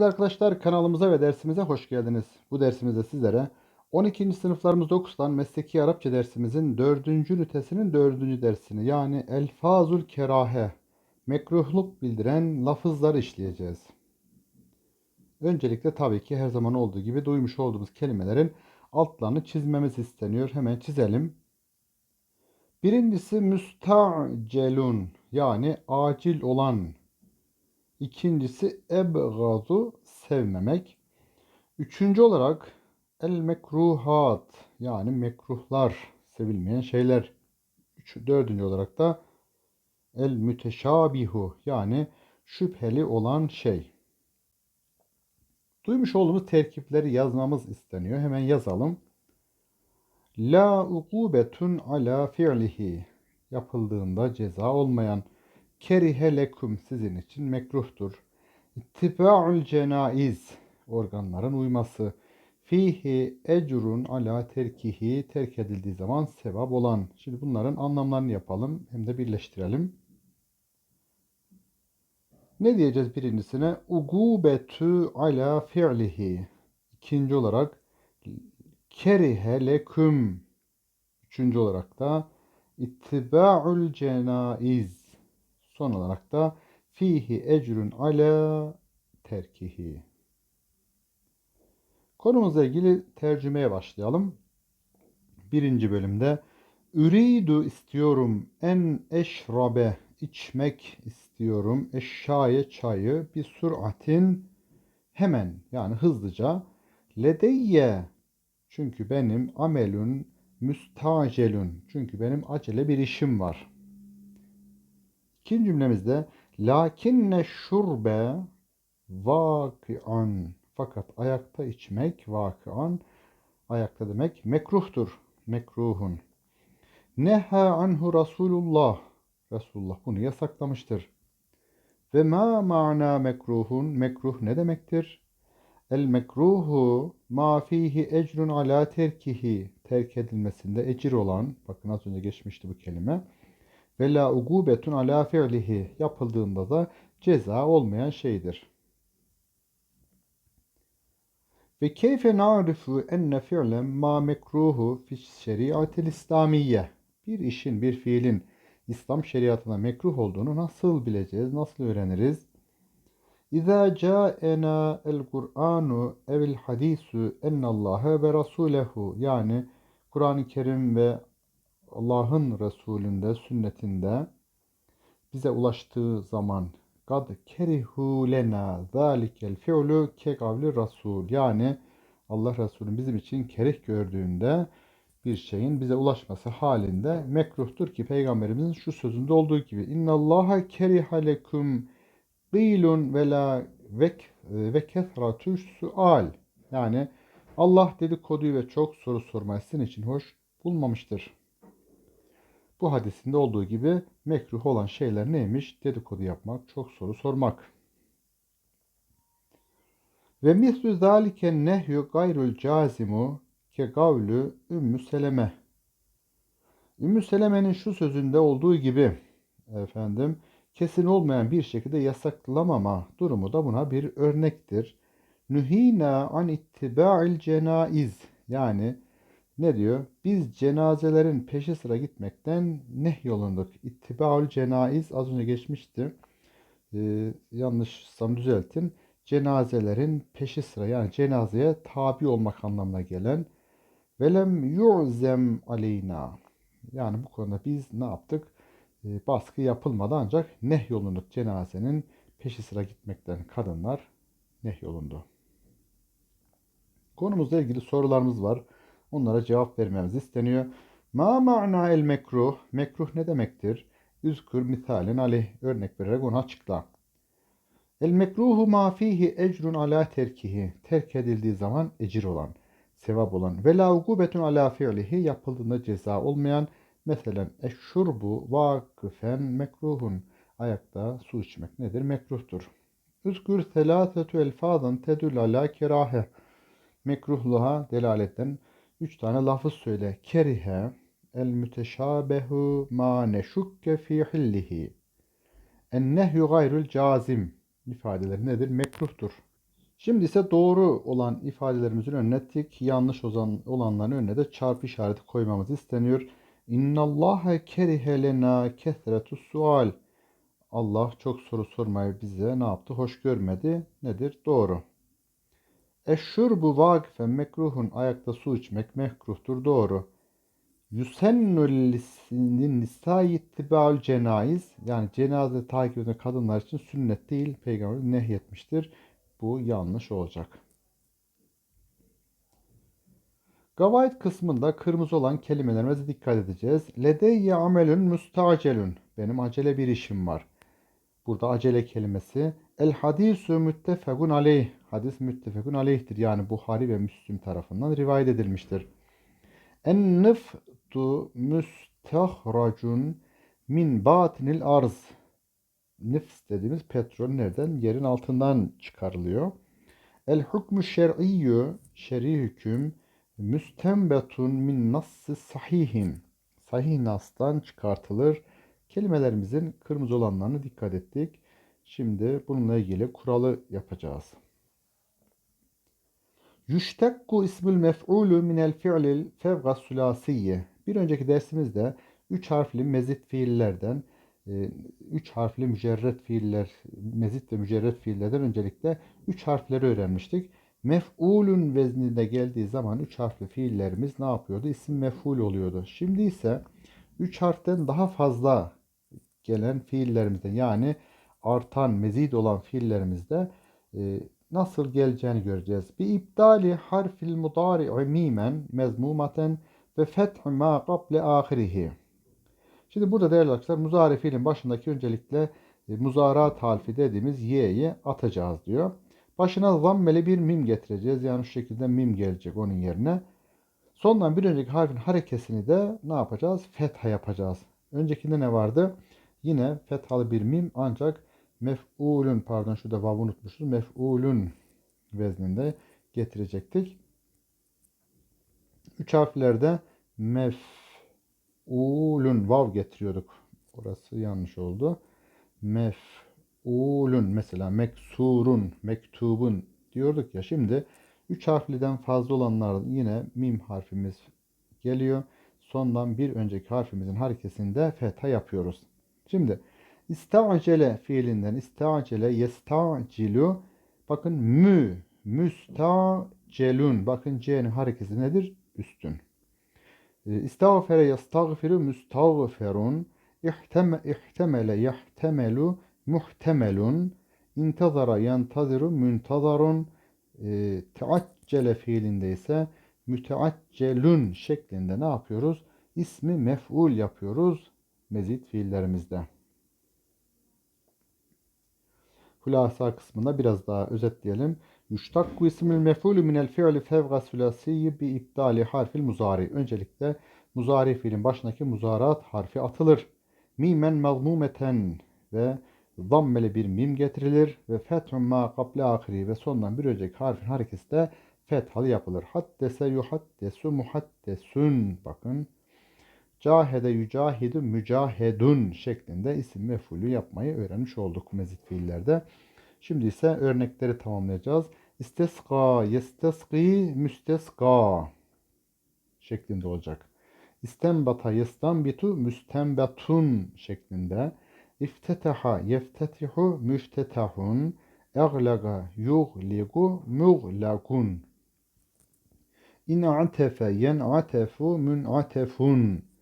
Arkadaşlar kanalımıza ve dersimize hoş geldiniz. Bu dersimizde sizlere 12. sınıflarımızda okutulan mesleki Arapça dersimizin 4. ünitesinin 4. dersini yani Elfazul Kerahe mekruhluk bildiren lafızları işleyeceğiz. Öncelikle tabii ki her zaman olduğu gibi duymuş olduğumuz kelimelerin altlarını çizmemiz isteniyor. Hemen çizelim. Birincisi müsta'celun yani acil olan İkincisi ebgadu sevmemek. Üçüncü olarak el mekruhat yani mekruhlar sevilmeyen şeyler. Üç, dördüncü olarak da el müteşabihu yani şüpheli olan şey. Duymuş olduğumuz terkipleri yazmamız isteniyor. Hemen yazalım. La ukubetun ala fi'lihi yapıldığında ceza olmayan kerihe lekum sizin için mekruhtur. İttiba'ul cenaiz organların uyması. Fihi ecrun ala terkihi terk edildiği zaman sevap olan. Şimdi bunların anlamlarını yapalım hem de birleştirelim. Ne diyeceğiz birincisine? Ugubetu ala fi'lihi. İkinci olarak kerihe leküm. Üçüncü olarak da ittiba'ul cenaiz. Son olarak da fihi ecrun ala terkihi. Konumuzla ilgili tercümeye başlayalım. Birinci bölümde Üridu istiyorum en eşrabe içmek istiyorum eşşaye çayı bir süratin hemen yani hızlıca ledeyye çünkü benim amelün müstacelün çünkü benim acele bir işim var. İkinci cümlemizde lakinne şurbe vakian fakat ayakta içmek vakian ayakta demek mekruhtur. Mekruhun. Neha anhu Resulullah. Resulullah bunu yasaklamıştır. Ve ma ma'na mekruhun. Mekruh ne demektir? El mekruhu ma fihi ecrun ala terkihi. Terk edilmesinde ecir olan. Bakın az önce geçmişti bu kelime ve la ugubetun ala fi'lihi yapıldığında da ceza olmayan şeydir. Ve keyfe na'rifu enne fi'len ma mekruhu fi şeriatil İslamiyye. Bir işin, bir fiilin İslam şeriatına mekruh olduğunu nasıl bileceğiz, nasıl öğreniriz? İza ca'ena el-Kur'anu evil hadisu ennallaha ve rasulehu yani Kur'an-ı Kerim ve Allah'ın Resulünde, sünnetinde bize ulaştığı zaman kad kerihu lena zalikel fi'lu ke kavli rasul yani Allah Resulü bizim için kerih gördüğünde bir şeyin bize ulaşması halinde mekruhtur ki peygamberimizin şu sözünde olduğu gibi inna Allaha keriha lekum qilun ve la ve kethratu sual yani Allah dedikoduyu ve çok soru sormayı sizin için hoş bulmamıştır. Bu hadisinde olduğu gibi mekruh olan şeyler neymiş? Dedikodu yapmak, çok soru sormak. Ve mislu zalike nehyu gayrul cazimu ke gavlü Ümmü Seleme. Ümmü Seleme'nin şu sözünde olduğu gibi efendim kesin olmayan bir şekilde yasaklamama durumu da buna bir örnektir. Nühina an ittiba'il cenaiz yani ne diyor? Biz cenazelerin peşi sıra gitmekten ne yolunduk? İttibaül cenaiz az önce geçmişti. Ee, yanlışsam düzeltin. Cenazelerin peşi sıra yani cenazeye tabi olmak anlamına gelen velem yu'zem aleyna. Yani bu konuda biz ne yaptık? Ee, baskı yapılmadı ancak neh yolunduk cenazenin peşi sıra gitmekten kadınlar neh yolundu. Konumuzla ilgili sorularımız var. Onlara cevap vermemiz isteniyor. Ma ma'na el mekruh? Mekruh ne demektir? Üzkür misalen aleyh örnek vererek onu açıkla. El mekruhu ma fihi ecrun ala terkihi. Terk edildiği zaman ecir olan, sevap olan. Ve la ugubetun ala fi'lihi yapıldığında ceza olmayan. Mesela eşşurbu vakıfen mekruhun. Ayakta su içmek nedir? Mekruhtur. Üzkür selâsetü elfazan tedül ala kerahe. Mekruhluğa delaletten Üç tane lafız söyle. Kerihe el müteşabehu ma neşukke fi hillihi. En nehyu gayrul cazim ifadeleri nedir? Mekruhtur. Şimdi ise doğru olan ifadelerimizin önüne tik, yanlış olan, olanların önüne de çarpı işareti koymamız isteniyor. İnnallâhe kerihe lena kethretus sual. Allah çok soru sormayı bize ne yaptı? Hoş görmedi. Nedir? Doğru. Eşşurbu vakifen mekruhun. Ayakta su içmek mekruhtur. Doğru. Lisinin nisai ittibaül cenaiz. Yani cenaze takip eden kadınlar için sünnet değil. Peygamber nehyetmiştir. Bu yanlış olacak. Gavayet kısmında kırmızı olan kelimelerimize dikkat edeceğiz. Ledeyye amelün müstacelün. Benim acele bir işim var. Burada acele kelimesi. El hadisu müttefekun aleyh. Hadis müttefekun aleyhtir. Yani Buhari ve Müslim tarafından rivayet edilmiştir. En nıftu müstehracun min batinil arz. Nifs dediğimiz petrol nereden? Yerin altından çıkarılıyor. El hukmu şer'iyyü, şer'i hüküm, müstembetun min nassı sahihin. Sahih nastan çıkartılır. Kelimelerimizin kırmızı olanlarına dikkat ettik. Şimdi bununla ilgili kuralı yapacağız. Yüştekku ismül mef'ulü minel fi'lil fevga sülasiyye. Bir önceki dersimizde üç harfli mezit fiillerden, e, üç harfli mücerret fiiller, mezit ve mücerret fiillerden öncelikle üç harfleri öğrenmiştik. Mef'ulün vezninde geldiği zaman üç harfli fiillerimiz ne yapıyordu? İsim mef'ul oluyordu. Şimdi ise üç harften daha fazla gelen fiillerimizde yani artan, mezid olan fiillerimizde e, nasıl geleceğini göreceğiz. Bir iptali harfil mudari'i mimen mezmumaten ve feth ma kable ahirihi. Şimdi burada değerli arkadaşlar muzari fiilin başındaki öncelikle e, muzarat harfi dediğimiz y'yi atacağız diyor. Başına zammeli bir mim getireceğiz. Yani şu şekilde mim gelecek onun yerine. Sondan bir önceki harfin harekesini de ne yapacağız? Fetha yapacağız. Öncekinde ne vardı? Yine fethalı bir mim ancak mef'ulün pardon şurada vav unutmuşuz. Mef'ulün vezninde getirecektik. Üç harflerde mef'ulün vav getiriyorduk. Orası yanlış oldu. Mef'ulün mesela meksurun, mektubun diyorduk ya. Şimdi üç harfliden fazla olanlar yine mim harfimiz geliyor. Sondan bir önceki harfimizin harekesinde fetha yapıyoruz. Şimdi İstacele fiilinden istacele yestacilu bakın mü müstacelun bakın c'nin hareketi nedir? Üstün. İstağfere yestağfiru müstağferun ihteme, ihtemele yahtemelu muhtemelun intazara yantaziru müntazarun e, teaccele fiilinde ise müteaccelun şeklinde ne yapıyoruz? İsmi mef'ul yapıyoruz mezit fiillerimizde. Hulasa kısmında biraz daha özetleyelim. Yuştakku ismül mef'ulü minel fi'li fevga sülasiyyi bi iptali harfil muzari. Öncelikle muzari fiilin başındaki muzarat harfi atılır. Mimen mazmumeten ve zammeli bir mim getirilir ve fethun ma kable ahiri ve sondan bir önceki harfin harekesi de fethalı yapılır. Haddese yuhaddesu muhaddesun. Bakın Cahede yücahidu mücahedun şeklinde isim mefulü yapmayı öğrenmiş olduk mezit fiillerde. Şimdi ise örnekleri tamamlayacağız. İstesqa, yestesqi, müstesqa şeklinde olacak. İstenbata, yestanbitu, müstenbetun şeklinde. İftetaha, yeftetihu, müftetahun. Eglaga, yugligu, muglagun. İn'atefe, yen'atefu, mün'atefun.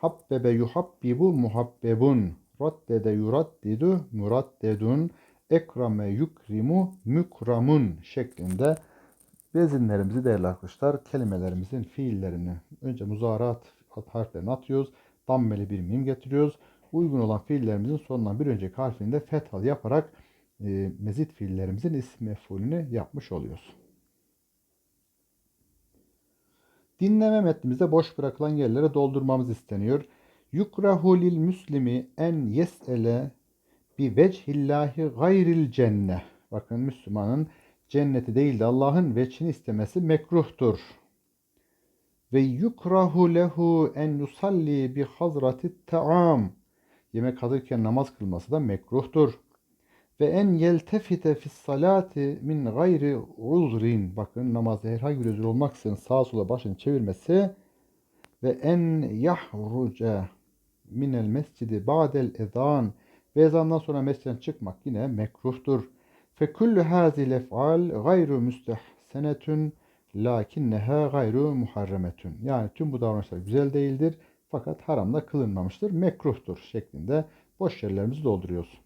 Habbebe yuhabbibu muhabbebun. Raddede yuraddidu muraddedun. Ekrame yukrimu mukramun şeklinde vezinlerimizi değerli arkadaşlar kelimelerimizin fiillerini önce muzarat harflerini atıyoruz. Dammeli bir mim getiriyoruz. Uygun olan fiillerimizin sonundan bir önceki harfini de fethal yaparak e, mezit fiillerimizin isim mefulünü yapmış oluyoruz. Dinleme metnimizde boş bırakılan yerlere doldurmamız isteniyor. Yukrahu lil müslimi en yes'ele bi vecihillahi gayril cenne. Bakın Müslümanın cenneti değil de Allah'ın veçini istemesi mekruhtur. Ve yukrahu lehu en yusalli bi hazrati ta'am. Yemek hazırken namaz kılması da mekruhtur. Ve en yeltefite fis salati min gayri uzrin. Bakın namazda herhangi bir özür olmaksızın sağa sola başını çevirmesi ve en yahruca minel mescidi ba'del ezan ve ezandan sonra mesciden çıkmak yine mekruhtur. Fe kullu hazil ef'al gayru müstehsenetun lakinneha gayru muharremetun. Yani tüm bu davranışlar güzel değildir fakat haramda kılınmamıştır, mekruhtur şeklinde boş yerlerimizi dolduruyoruz.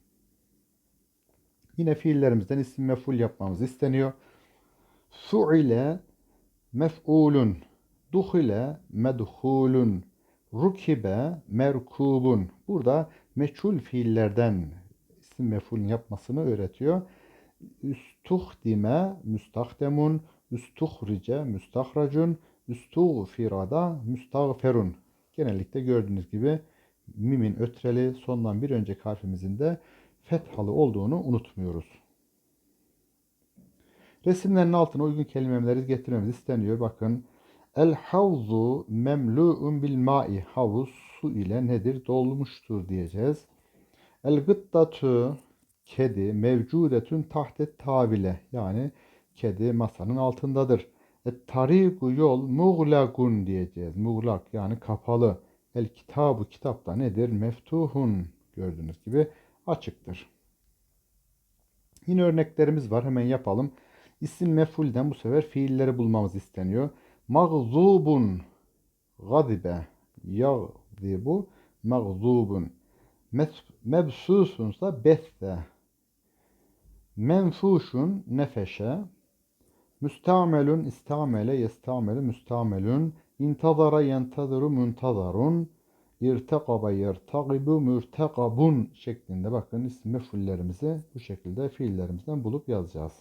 Yine fiillerimizden isim mef'ul yapmamız isteniyor. Su'ile mef'ulun, duhile medhulun, rukibe merkubun. Burada meçhul fiillerden isim mef'ulün yapmasını öğretiyor. Üstuhdime müstahdemun, üstuhrice müstahracun, üstuğfirada müstağferun. Genellikle gördüğünüz gibi mimin ötreli sondan bir önceki harfimizin de fethalı olduğunu unutmuyoruz. Resimlerin altına uygun kelimeleri getirmemiz isteniyor. Bakın El havzu memlu'un bil ma'i. Havuz su ile nedir? Dolmuştur diyeceğiz. El gıddatu kedi mevcudetün tahtet tavile. Yani kedi masanın altındadır. Et tariku yol muğlagun diyeceğiz. Muğlak yani kapalı. El kitabu kitapta nedir? Meftuhun. Gördüğünüz gibi açıktır. Yine örneklerimiz var. Hemen yapalım. İsim mefulden bu sefer fiilleri bulmamız isteniyor. Mağzubun gadibe yağdibu mağzubun mebsusunsa beste menfuşun nefeşe müstamelun istamele yestamelu müstamelun intazara yentazuru muntazarun irtakaba yertakibu mürtekabun şeklinde bakın isim mefullerimizi bu şekilde fiillerimizden bulup yazacağız.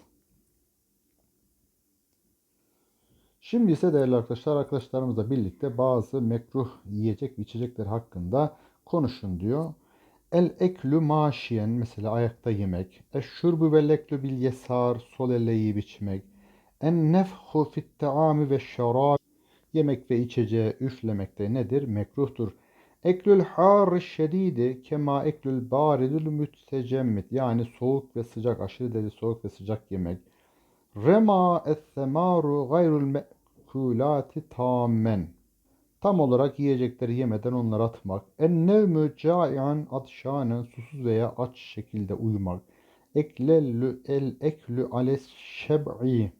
Şimdi ise değerli arkadaşlar arkadaşlarımızla birlikte bazı mekruh yiyecek ve içecekler hakkında konuşun diyor. El eklü maşiyen mesela ayakta yemek. Eşşurbu ve leklü bil yesar sol elle yiyip içmek. En nefhu fit taami ve şarab yemek ve içeceği üflemekte nedir? Mekruhtur. Eklül har şedidi kema eklül baridül mütecemmit yani soğuk ve sıcak aşırı derece soğuk ve sıcak yemek. Rema es-semaru gayrul mekulati tamen. Tam olarak yiyecekleri yemeden onları atmak. En nevmü caian atşanen susuz veya aç şekilde uyumak. Eklellü el eklü ales şeb'i.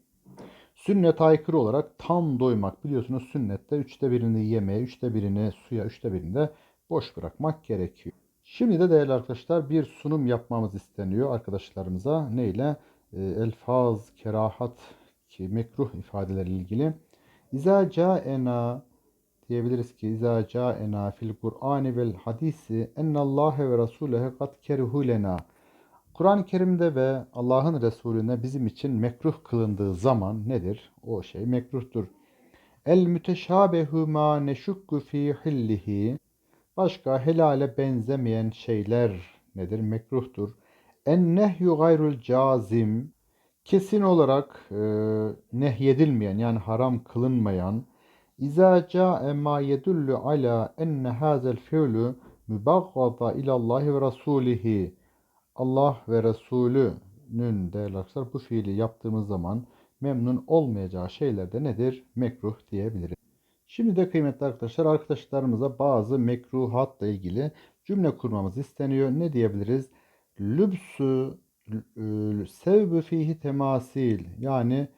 Sünnet aykırı olarak tam doymak. Biliyorsunuz sünnette üçte birini yemeğe, üçte birini suya, üçte birini de boş bırakmak gerekiyor. Şimdi de değerli arkadaşlar bir sunum yapmamız isteniyor arkadaşlarımıza. Neyle? E, elfaz, kerahat ki mekruh ifadeleri ilgili. İza caena diyebiliriz ki İza caena fil Kur'ani vel hadisi ennallâhe ve rasûlehe kad kerihu lena. Kur'an-ı Kerim'de ve Allah'ın Resulüne bizim için mekruh kılındığı zaman nedir? O şey mekruhtur. El müteşabehu ma neşukku fi hillihi. Başka helale benzemeyen şeyler nedir? Mekruhtur. En nehyu gayrul cazim. Kesin olarak e, nehyedilmeyen yani haram kılınmayan. İza ca'e ma yedullu ala enne hazel fi'lu mübaggada ilallahi ve rasulihi. Allah ve Resulü'nün değerli arkadaşlar bu fiili yaptığımız zaman memnun olmayacağı şeyler de nedir? Mekruh diyebiliriz. Şimdi de kıymetli arkadaşlar arkadaşlarımıza bazı mekruhatla ilgili cümle kurmamız isteniyor. Ne diyebiliriz? Lübsü sevbü fihi temasil yani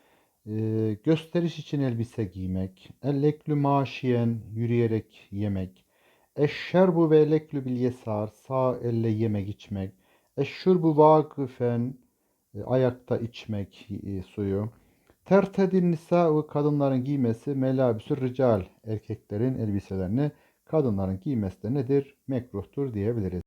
e, gösteriş için elbise giymek, elleklü maşiyen yürüyerek yemek, eşşerbu ve elleklü bil yesar sağ elle yemek içmek, eşşurbu vakıfen ayakta içmek e, suyu, tertedin nisa kadınların giymesi melabüsü rical erkeklerin elbiselerini kadınların giymesi de nedir? Mekruhtur diyebiliriz.